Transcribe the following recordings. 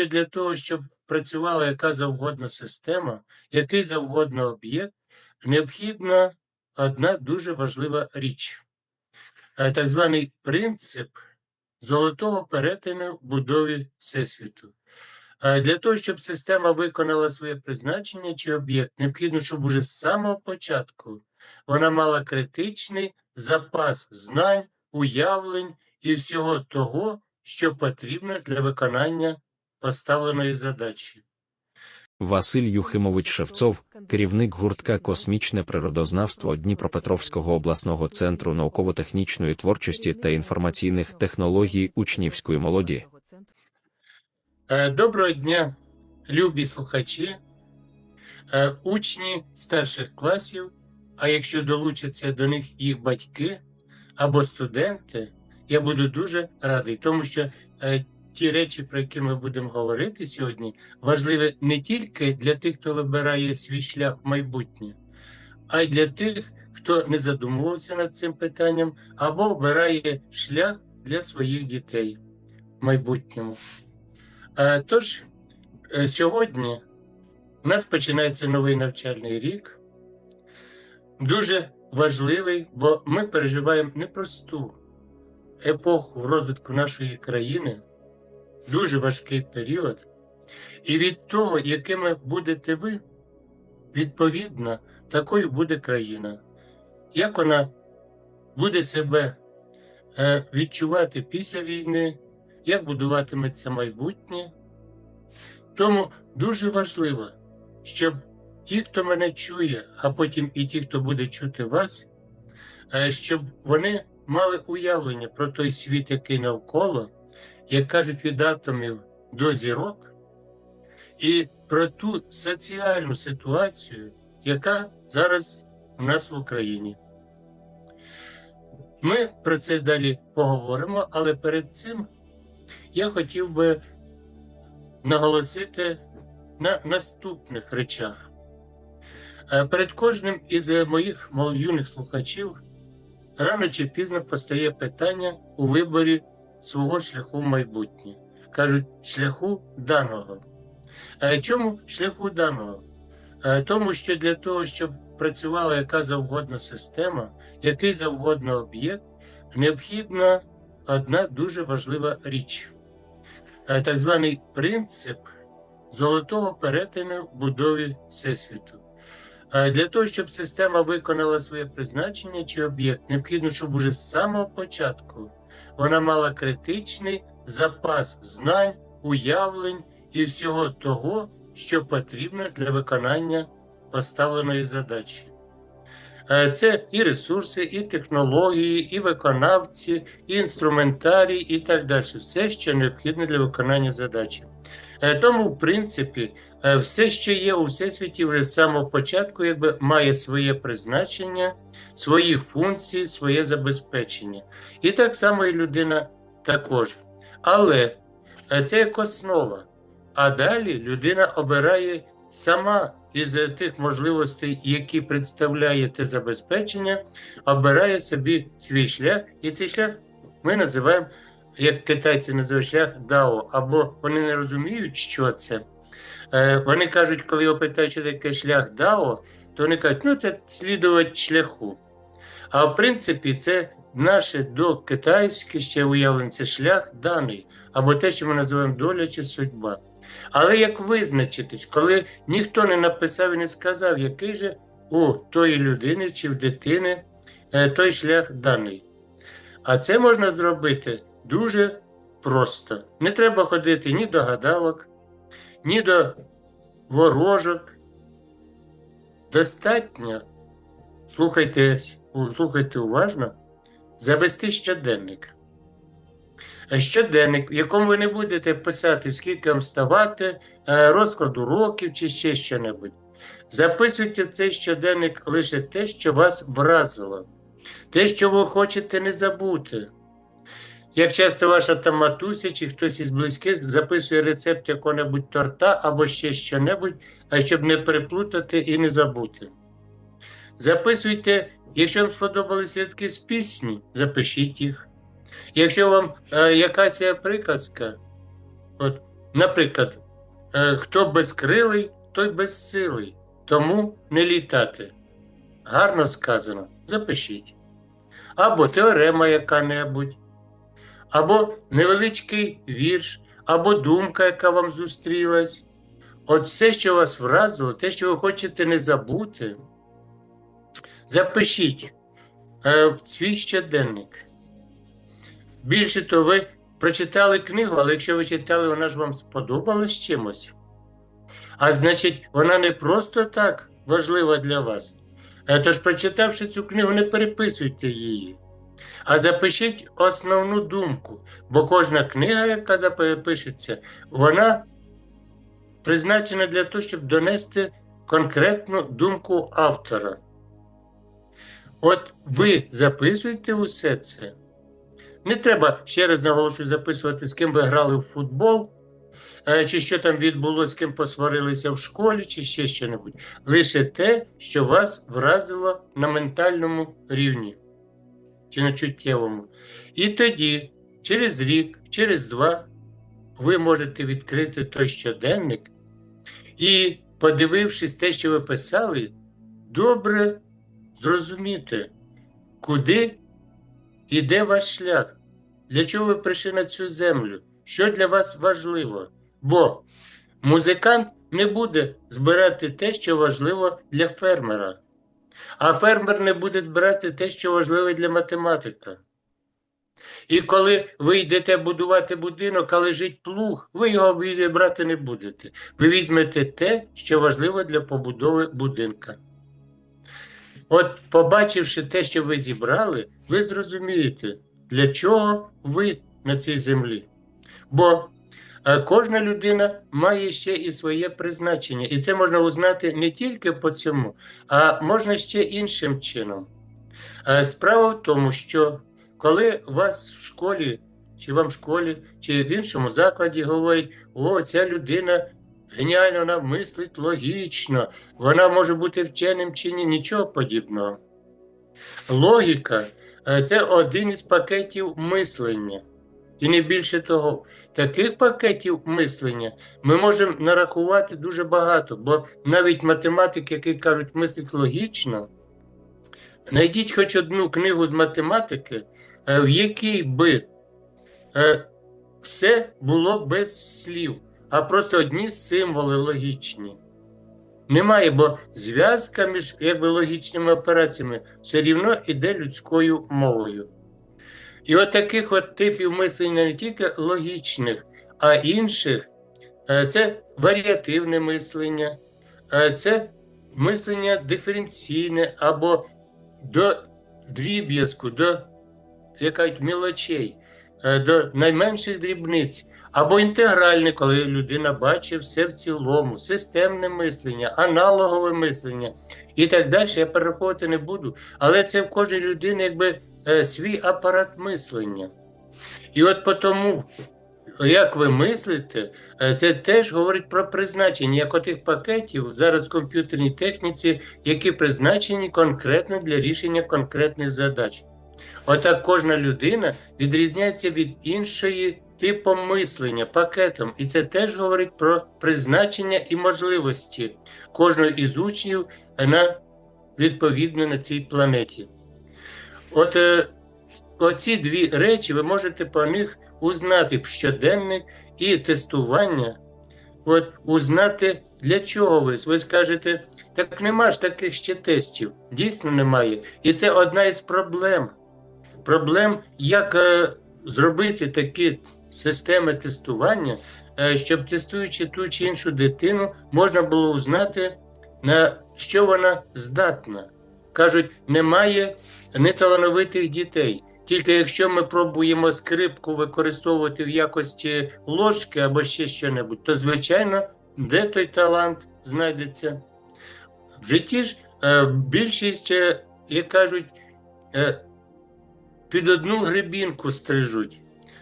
що для того, щоб працювала яка завгодно система, який завгодно об'єкт, необхідна одна дуже важлива річ, Е, так званий принцип золотого перетину будові Всесвіту. Е, Для того, щоб система виконала своє призначення чи об'єкт, необхідно, щоб уже з самого початку вона мала критичний запас знань, уявлень і всього того, що потрібно для виконання поставленої задачі. Василь Юхимович Шевцов, керівник гуртка Космічне природознавство Дніпропетровського обласного центру науково-технічної творчості та інформаційних технологій учнівської молоді. Е, Доброго дня, любі слухачі, е, учні старших класів, а якщо долучаться до них їх батьки або студенти, я буду дуже радий, тому що е, ті речі, про які ми будемо говорити сьогодні, важливі не тільки для тих, хто вибирає свій шлях в майбутнє, а й для тих, хто не задумувався над цим питанням або обирає шлях для своїх дітей в майбутньому. Е, Тож, е, сьогодні у нас починається новий навчальний рік. Дуже важливий, бо ми переживаємо непросту епоху розвитку нашої країни, дуже важкий період. І від того, якими будете ви, відповідно, такою буде країна. Як вона буде себе е, відчувати після війни, як будуватиметься майбутнє. Тому дуже важливо, щоб ті, хто мене чує, а потім і ті, хто буде чути вас, е, щоб вони мали уявлення про той світ, який навколо, як кажуть, від атомів до зірок, і про ту соціальну ситуацію, яка зараз у нас в Україні. Ми про це далі поговоримо, але перед цим я хотів би наголосити на наступних речах. Е, Перед кожним із моїх юних слухачів рано чи пізно постає питання у виборі свого шляху майбутнє. Кажуть, шляху даного. Е, Чому шляху даного? Е, Тому що для того, щоб працювала яка завгодно система, який завгодно об'єкт, необхідна одна дуже важлива річ, Е, так званий принцип золотого перетину в будові Всесвіту. Для того, щоб система виконала своє призначення чи об'єкт, необхідно, щоб уже з самого початку вона мала критичний запас знань, уявлень і всього того, що потрібно для виконання поставленої задачі. Е, Це і ресурси, і технології, і виконавці, і інструментарій, і так далі. Все, що необхідне для виконання задачі. Е, Тому, в принципі, е, все, що є у всесвіті, вже з самого початку, якби має своє призначення, свої функції, своє забезпечення. І так само і людина також. Але е, це як основа. А далі людина обирає сама із тих можливостей, які представляє те забезпечення, обирає собі свій шлях, і цей шлях ми називаємо, як китайці називають шлях Дао, або вони не розуміють, що це. Е, Вони кажуть, коли його питають, що таке шлях Дао, то вони кажуть, ну це слідувати шляху. А в принципі, це наше до китайське ще уявлення, це шлях даний, або те, що ми називаємо доля чи судьба. Але як визначитись, коли ніхто не написав і не сказав, який же у тої людини чи в дитини е, той шлях даний. А це можна зробити дуже просто. Не треба ходити ні до гадалок, ні до ворожок. Достатньо, слухайте, слухайте уважно, завести щоденник. Щоденник, в якому ви не будете писати, скільки вам вставати, е, розклад уроків чи ще що-небудь. Записуйте в цей щоденник лише те, що вас вразило, те, що ви хочете не забути. Як часто ваша там матуся чи хтось із близьких записує рецепт якого-небудь торта або ще що-небудь, а щоб не переплутати і не забути. Записуйте, якщо вам сподобались рядки з пісні, запишіть їх. Якщо вам е, якась приказка, от Наприклад, е, хто безкрилий, той безсилий, тому не літати. Гарно сказано, запишіть. Або теорема яка-небудь, або невеличкий вірш, або думка, яка вам зустрілась. От все, що вас вразило, те, що ви хочете не забути, запишіть е, в свій щоденник. Більше того, ви прочитали книгу, але якщо ви читали, вона ж вам сподобалась чимось. А значить, вона не просто так важлива для вас. Е, Тож, прочитавши цю книгу, не переписуйте її, а запишіть основну думку, бо кожна книга, яка запишеться, вона призначена для того, щоб донести конкретну думку автора. От ви записуєте усе це. Не треба ще раз наголошую записувати, з ким ви грали в футбол, е, чи що там відбулося, з ким посварилися в школі, чи ще що-небудь. Лише те, що вас вразило на ментальному рівні чи на чуттєвому. І тоді, через рік, через два, ви можете відкрити той щоденник і, подивившись те, що ви писали, добре зрозуміти, куди іде ваш шлях, для чого ви прийшли на цю землю, що для вас важливо. Бо музикант не буде збирати те, що важливо для фермера, а фермер не буде збирати те, що важливо для математика. І коли ви йдете будувати будинок, а лежить плуг, ви його брати не будете. Ви візьмете те, що важливо для побудови будинка. От, побачивши те, що ви зібрали, ви зрозумієте, для чого ви на цій землі. Бо кожна людина має ще і своє призначення, і це можна узнати не тільки по цьому, а можна ще іншим чином. Е, Справа в тому, що коли вас в школі, чи вам в школі, чи в іншому закладі говорять, о, ця людина геніально вона мислить логічно, вона може бути вченим чи ні, нічого подібного. Логіка е, це один із пакетів мислення. І не більше того, таких пакетів мислення ми можемо нарахувати дуже багато, бо навіть математики, які кажуть, мислить логічно, знайдіть хоч одну книгу з математики, е, в якій би е, все було без слів, а просто одні символи логічні. Немає, бо зв'язка між якби, логічними операціями все рівно іде людською мовою. І от таких от типів мислення не тільки логічних, а інших. Е, це варіативне мислення, е, це мислення диференційне або до дріб'язку, до як кажуть, мілочей, е, до найменших дрібниць, або інтегральне, коли людина бачить все в цілому, системне мислення, аналогове мислення і так далі. Я перераховувати не буду, але це в кожній людини якби е, свій апарат мислення. І от тому, як ви мислите, е, це теж говорить про призначення як отих пакетів зараз в комп'ютерній техніці, які призначені конкретно для рішення конкретних задач. Отак кожна людина відрізняється від іншої типом мислення, пакетом. І це теж говорить про призначення і можливості кожного із учнів на відповідно на цій планеті. От е, оці дві речі ви можете по них узнати щоденник і тестування. От узнати, для чого ви. Ви скажете, так нема ж таких ще тестів. Дійсно немає. І це одна із проблем. Проблем, як е, зробити такі системи тестування, е, щоб тестуючи ту чи іншу дитину, можна було узнати, на що вона здатна. Кажуть, немає неталановитих дітей. Тільки якщо ми пробуємо скрипку використовувати в якості ложки або ще що-небудь, то звичайно, де той талант знайдеться? В житті ж е, більшість, е, як кажуть, під одну грибінку стрижуть.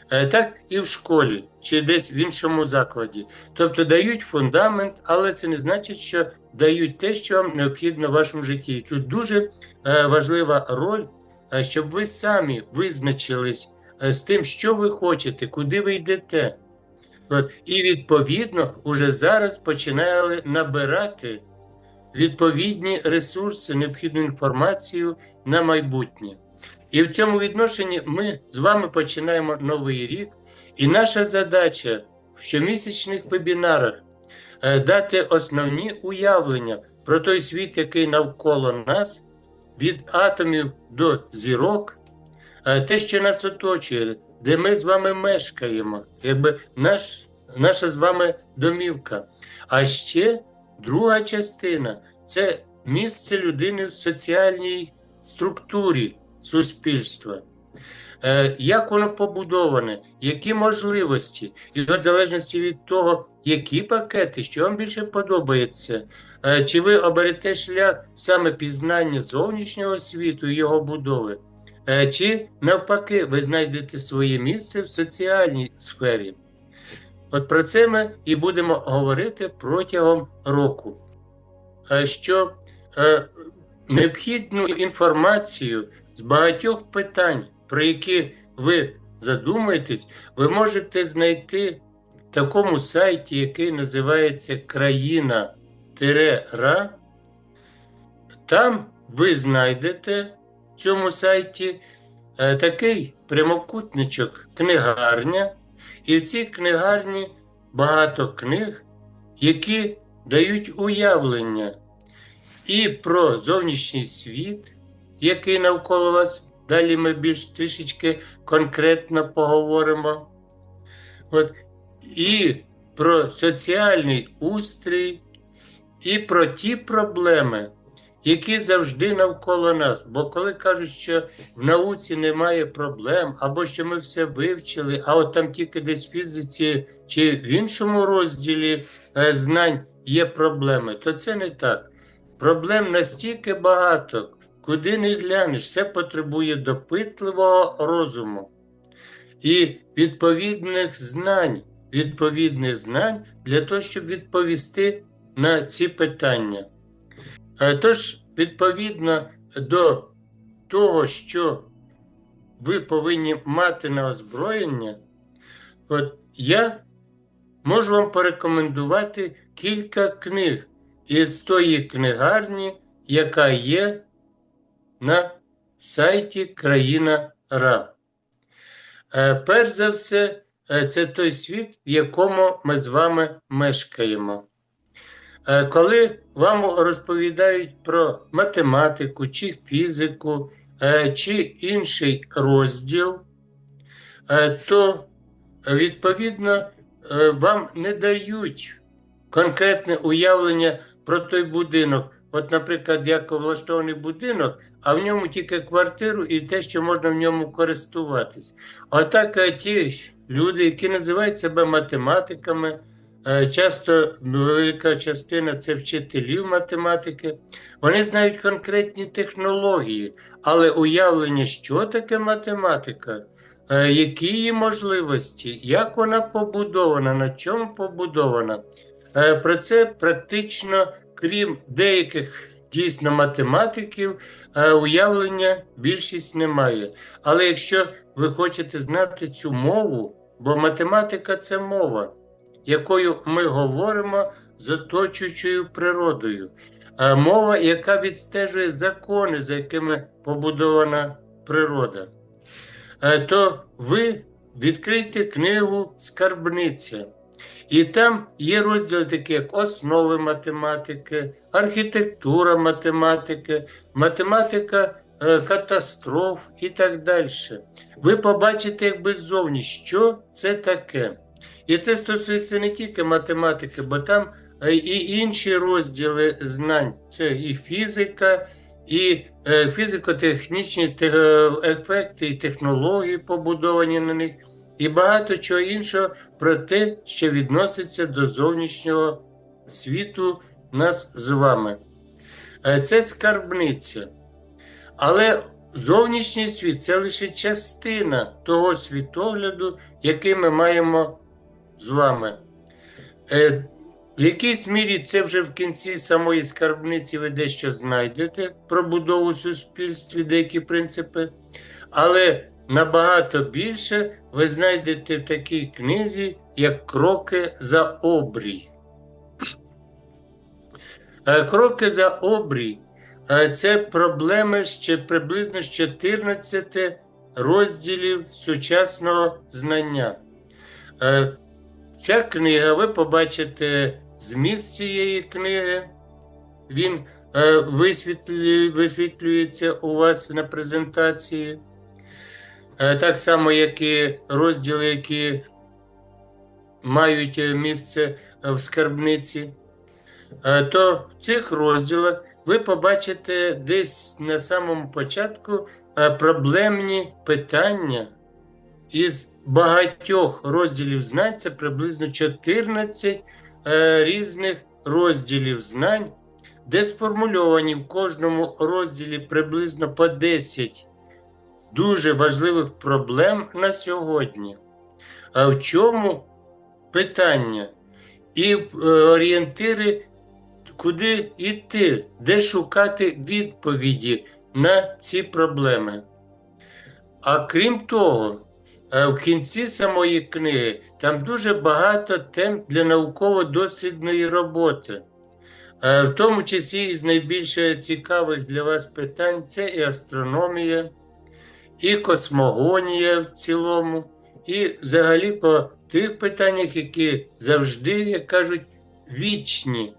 Так і в школі чи десь в іншому закладі. Тобто дають фундамент, але це не значить, що дають те, що вам необхідно в вашому житті. І тут дуже е, важлива роль, е, щоб ви самі визначились е, з тим, що ви хочете, куди ви йдете. От, і відповідно уже зараз починали набирати відповідні ресурси, необхідну інформацію на майбутнє. І в цьому відношенні ми з вами починаємо новий рік, і наша задача в щомісячних вебінарах е, дати основні уявлення про той світ, який навколо нас, від атомів до зірок, е, те, що нас оточує, де ми з вами мешкаємо, якби наш, наша з вами домівка. А ще друга частина це місце людини в соціальній структурі суспільства. Е, Як воно побудоване, які можливості, і в залежності від того, які пакети, що вам більше подобається, е, чи ви оберете шлях саме пізнання зовнішнього світу і його будови, е, чи навпаки, ви знайдете своє місце в соціальній сфері. От про це ми і будемо говорити протягом року. Що необхідну інформацію з багатьох питань, про які ви задумаєтесь, ви можете знайти в такому сайті, який називається країна-ра. Там ви знайдете в цьому сайті е, такий прямокутничок книгарня, і в цій книгарні багато книг, які дають уявлення і про зовнішній світ, який навколо вас. Далі ми більш трішечки конкретно поговоримо. От, і про соціальний устрій, і про ті проблеми, які завжди навколо нас. Бо коли кажуть, що в науці немає проблем, або що ми все вивчили, а от там тільки десь в фізиці чи в іншому розділі е, знань є проблеми, то це не так. Проблем настільки багато, куди не глянеш, все потребує допитливого розуму і відповідних знань, відповідних знань для того, щоб відповісти на ці питання. Е, Тож, відповідно до того, що ви повинні мати на озброєння, от я можу вам порекомендувати кілька книг із тої книгарні, яка є на сайті Країна Ра. Е, Перш за все, е, це той світ, в якому ми з вами мешкаємо. Е, Коли вам розповідають про математику чи фізику, чи інший розділ, то відповідно вам не дають конкретне уявлення про той будинок. От, наприклад, як влаштований будинок, а в ньому тільки квартиру і те, що можна в ньому користуватись. Отак е, ті люди, які називають себе математиками, е, часто велика частина це вчителів математики, вони знають конкретні технології, але уявлення, що таке математика, е, які її можливості, як вона побудована, на чому побудована. Про це практично, крім деяких дійсно математиків, е, уявлення більшість немає. Але якщо ви хочете знати цю мову, бо математика це мова, якою ми говоримо з оточуючою природою, Е, мова, яка відстежує закони, за якими побудована природа, Е, то ви відкрийте книгу Скарбниця. І там є розділи такі, як основи математики, архітектура математики, математика е, катастроф і так далі. Ви побачите, якби ззовні, що це таке. І це стосується не тільки математики, бо там е, і інші розділи знань. Це і фізика, і е, фізико-технічні те- ефекти, і технології побудовані на них і багато чого іншого про те, що відноситься до зовнішнього світу нас з вами. Е, Це скарбниця. Але зовнішній світ це лише частина того світогляду, який ми маємо з вами. Е, В якійсь мірі це вже в кінці самої скарбниці ви дещо знайдете про будову в суспільстві, деякі принципи. Але набагато більше ви знайдете в такій книзі, як Кроки за обрій. Е, Кроки за обрій е, це проблеми ще приблизно 14 розділів сучасного знання. Е, Ця книга, ви побачите зміст цієї книги. Він висвітлюється у вас на презентації. Е, Так само, як і розділи, які мають е, місце е, в скарбниці. То в цих розділах ви побачите десь на самому початку проблемні питання із багатьох розділів знань, це приблизно 14 е, різних розділів знань, де сформульовані в кожному розділі приблизно по 10 дуже важливих проблем на сьогодні. А в чому питання? І е, орієнтири, куди йти, де шукати відповіді на ці проблеми. А крім того, е, в кінці самої книги там дуже багато тем для науково-дослідної роботи. Е, В тому числі із найбільш цікавих для вас питань це і астрономія, і космогонія в цілому, і взагалі по тих питаннях, які завжди, як кажуть, вічні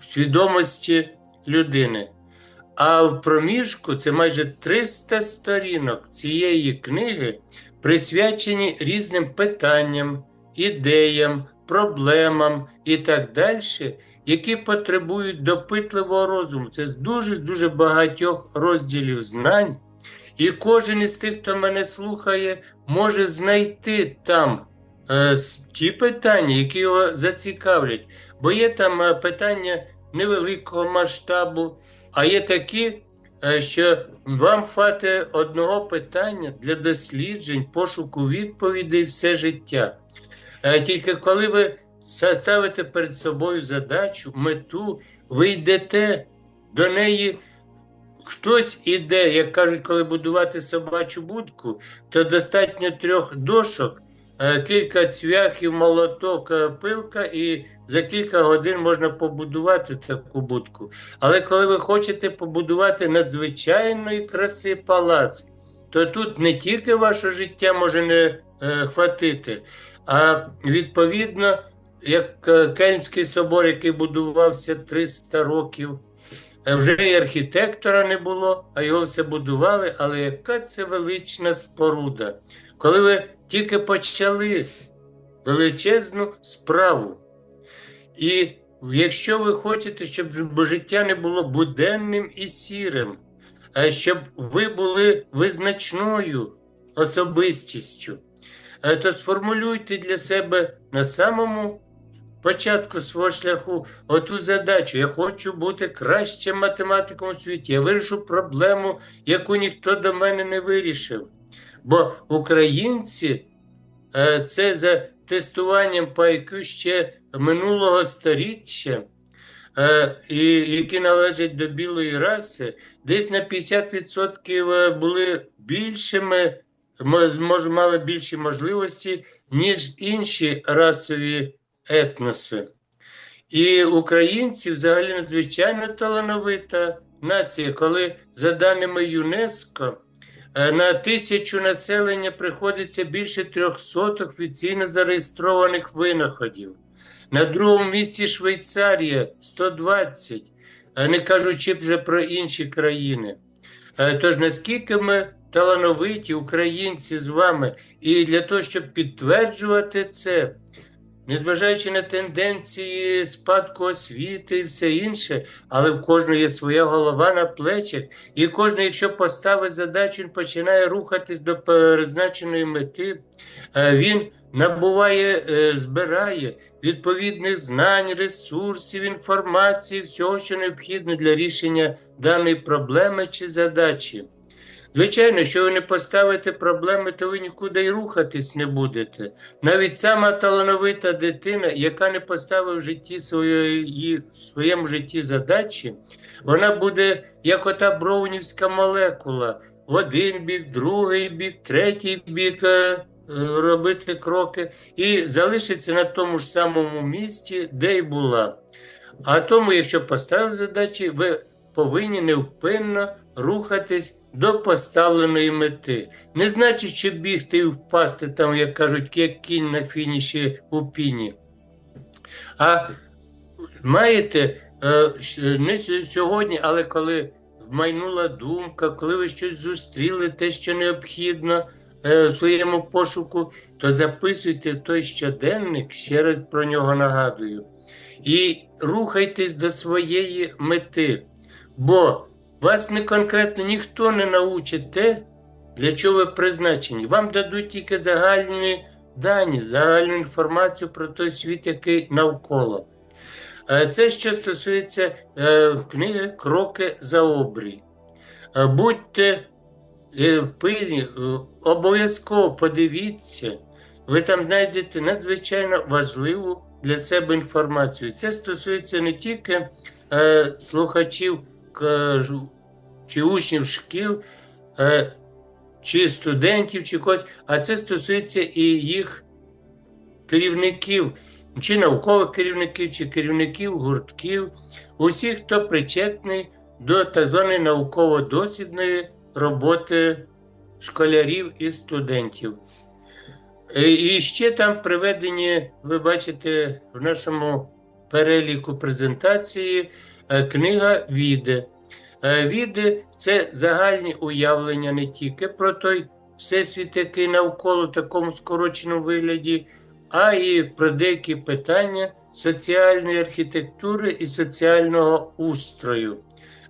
в свідомості людини. А в проміжку це майже 300 сторінок цієї книги присвячені різним питанням, ідеям, проблемам і так далі, які потребують допитливого розуму. Це з дуже дуже багатьох розділів знань. І кожен із тих, хто мене слухає, може знайти там е, ті питання, які його зацікавлять. Бо є там е, питання невеликого масштабу, а є такі, е, що вам хватить одного питання для досліджень, пошуку відповідей все життя. Е, Тільки коли ви ставите перед собою задачу, мету, ви йдете до неї. Хтось іде, як кажуть, коли будувати собачу будку, то достатньо трьох дошок, е, кілька цвяхів, молоток, е, пилка, і за кілька годин можна побудувати таку будку. Але коли ви хочете побудувати надзвичайної краси палац, то тут не тільки ваше життя може не е, хватити, а відповідно, як е, Кельнський собор, який будувався 300 років. Е, Вже і архітектора не було, а його все будували. Але яка це велична споруда? Коли ви тільки почали величезну справу. І якщо ви хочете, щоб життя не було буденним і сірим, а щоб ви були визначною особистістю, е, то сформулюйте для себе на самому початку свого шляху оту задачу. Я хочу бути кращим математиком у світі. Я вирішу проблему, яку ніхто до мене не вирішив. Бо українці е, це за тестуванням по IQ ще минулого сторіччя, е, які належать до білої раси, десь на 50% були більшими, може, мали більші можливості, ніж інші расові етноси. І українці взагалі надзвичайно талановита нація, коли, за даними ЮНЕСКО, е, на тисячу населення приходиться більше 300 офіційно зареєстрованих винаходів. На другому місці Швейцарія 120, а не кажучи вже про інші країни. Е, Тож наскільки ми талановиті українці з вами, і для того, щоб підтверджувати це, незважаючи на тенденції спадку освіти і все інше, але в кожного є своя голова на плечах, і кожен, якщо поставить задачу, він починає рухатись до призначеної мети, е, він набуває, е, збирає відповідних знань, ресурсів, інформації, всього, що необхідно для рішення даної проблеми чи задачі. Звичайно, що ви не поставите проблеми, то ви нікуди й рухатись не будете. Навіть сама талановита дитина, яка не поставила в житті своєї, в своєму житті задачі, вона буде як ота броунівська молекула. в один бік, другий бік, третій бік е, е, робити кроки, і залишиться на тому ж самому місці, де й була. А тому, якщо поставили задачі, ви повинні невпинно рухатись до поставленої мети. Не значить, що бігти і впасти там, як кажуть, як кінь на фініші у піні. А маєте е, не сьогодні, але коли майнула думка, коли ви щось зустріли, те, що необхідно е, своєму пошуку, то записуйте той щоденник, ще раз про нього нагадую, і рухайтесь до своєї мети. Бо вас не конкретно ніхто не научить те, для чого ви призначені. Вам дадуть тільки загальні дані, загальну інформацію про той світ, який навколо. Е, Це що стосується е, книги Кроки за обрій. Е, Будьте пильні, обов'язково подивіться, ви там знайдете надзвичайно важливу для себе інформацію. Це стосується не тільки слухачів чи учнів шкіл, е, чи студентів, чи когось, а це стосується і їх керівників, чи наукових керівників, чи керівників гуртків, усіх, хто причетний до так званої науково-дослідної роботи школярів і студентів. Е, І ще там приведені, ви бачите, в нашому переліку презентації е, книга Віди. Е, Віди це загальні уявлення не тільки про той всесвіт, який навколо в такому скороченому вигляді, а і про деякі питання соціальної архітектури і соціального устрою.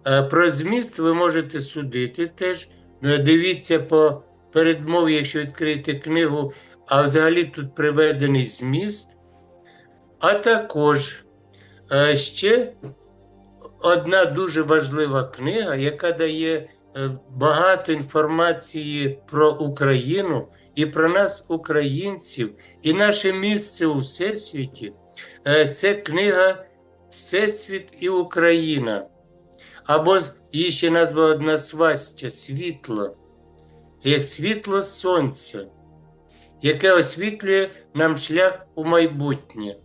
Е, Про зміст ви можете судити теж. Е, Дивіться по передмові, якщо відкриєте книгу, а взагалі тут приведений зміст. А також е, ще одна дуже важлива книга, яка дає е, багато інформації про Україну і про нас, українців, і наше місце у всесвіті. Е, Це книга Всесвіт і Україна. Або її ще назва одна свастя світло, як світло сонця, яке освітлює нам шлях у майбутнє.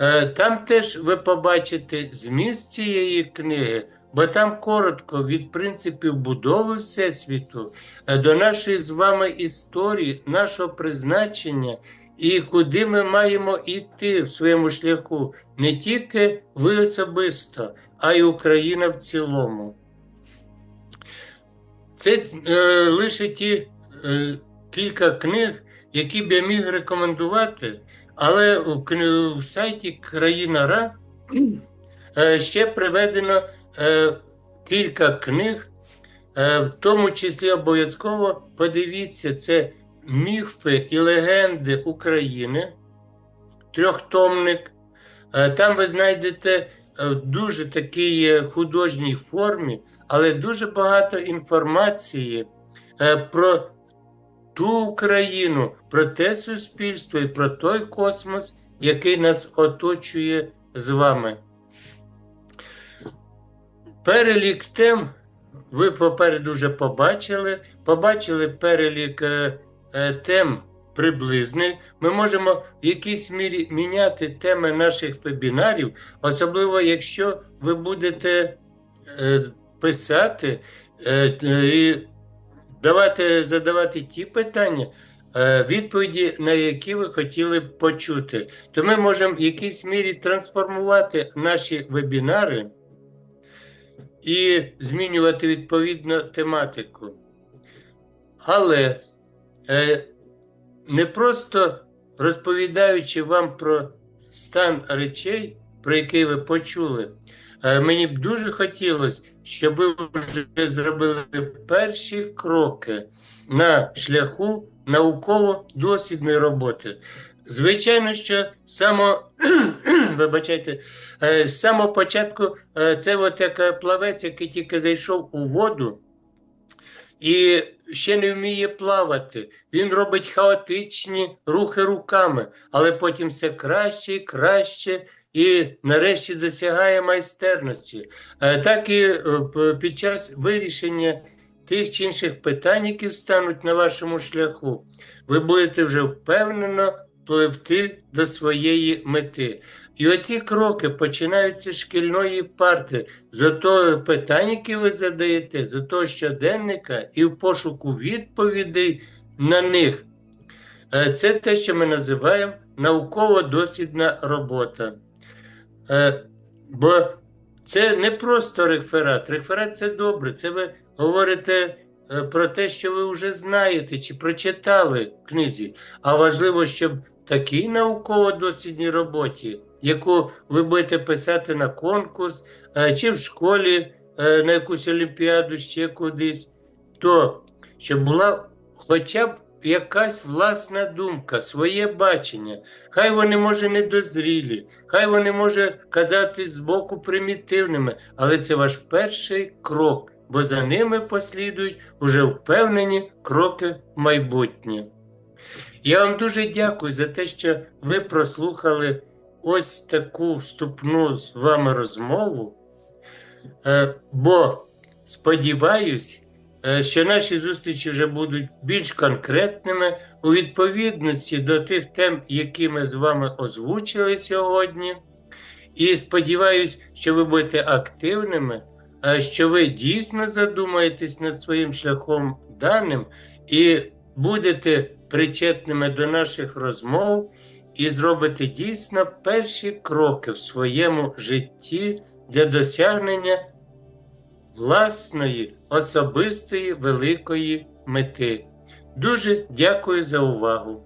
Е, Там теж ви побачите зміст цієї книги, бо там коротко від принципів будови Всесвіту е, до нашої з вами історії, нашого призначення і куди ми маємо йти в своєму шляху, не тільки ви особисто, а й Україна в цілому. Це е, лише ті е, кілька книг, які б я міг рекомендувати. Але в, сайті Країна Ра е, ще приведено е, кілька книг, е, в тому числі обов'язково подивіться, це міфи і легенди України, трьохтомник. Там ви знайдете в дуже такій художній формі, але дуже багато інформації про ту Україну, про те суспільство і про той космос, який нас оточує з вами. Перелік тем ви попереду вже побачили. Побачили перелік е, е, тем приблизний. Ми можемо в якійсь мірі міняти теми наших вебінарів, особливо якщо ви будете е, писати е, е, і давати, задавати ті питання, е, відповіді на які ви хотіли б почути. То ми можемо в якійсь мірі трансформувати наші вебінари і змінювати відповідно тематику. Але е, не просто розповідаючи вам про стан речей, про який ви почули, мені б дуже хотілося, щоб ви вже зробили перші кроки на шляху науково-дослідної роботи. Звичайно, що само, вибачайте, е, з самого початку е, це от як е, плавець, який тільки зайшов у воду і ще не вміє плавати. Він робить хаотичні рухи руками, але потім все краще і краще, і нарешті досягає майстерності. Е, Так і е, під час вирішення тих чи інших питань, які стануть на вашому шляху, ви будете вже впевнено пливти до своєї мети. І оці кроки починаються з шкільної парти, з того питань, які ви задаєте, з того щоденника і в пошуку відповідей на них. Е, Це те, що ми називаємо науково-дослідна робота. Е, Бо це не просто реферат. Реферат це добре. Це ви говорите е, про те, що ви вже знаєте чи прочитали в книзі. А важливо, щоб такій науково-дослідній роботі, яку ви будете писати на конкурс, е, чи в школі на якусь олімпіаду, ще кудись, то щоб була хоча б якась власна думка, своє бачення. Хай вони, може, недозрілі, хай вони, може, казати збоку примітивними, але це ваш перший крок, бо за ними послідують уже впевнені кроки в майбутнє. Я вам дуже дякую за те, що ви прослухали ось таку вступну з вами розмову, Е, бо сподіваюсь, що наші зустрічі вже будуть більш конкретними у відповідності до тих тем, які ми з вами озвучили сьогодні. І сподіваюсь, що ви будете активними, е, що ви дійсно задумаєтесь над своїм шляхом даним і будете причетними до наших розмов і зробите дійсно перші кроки в своєму житті для досягнення власної особистої великої мети. Дуже дякую за увагу.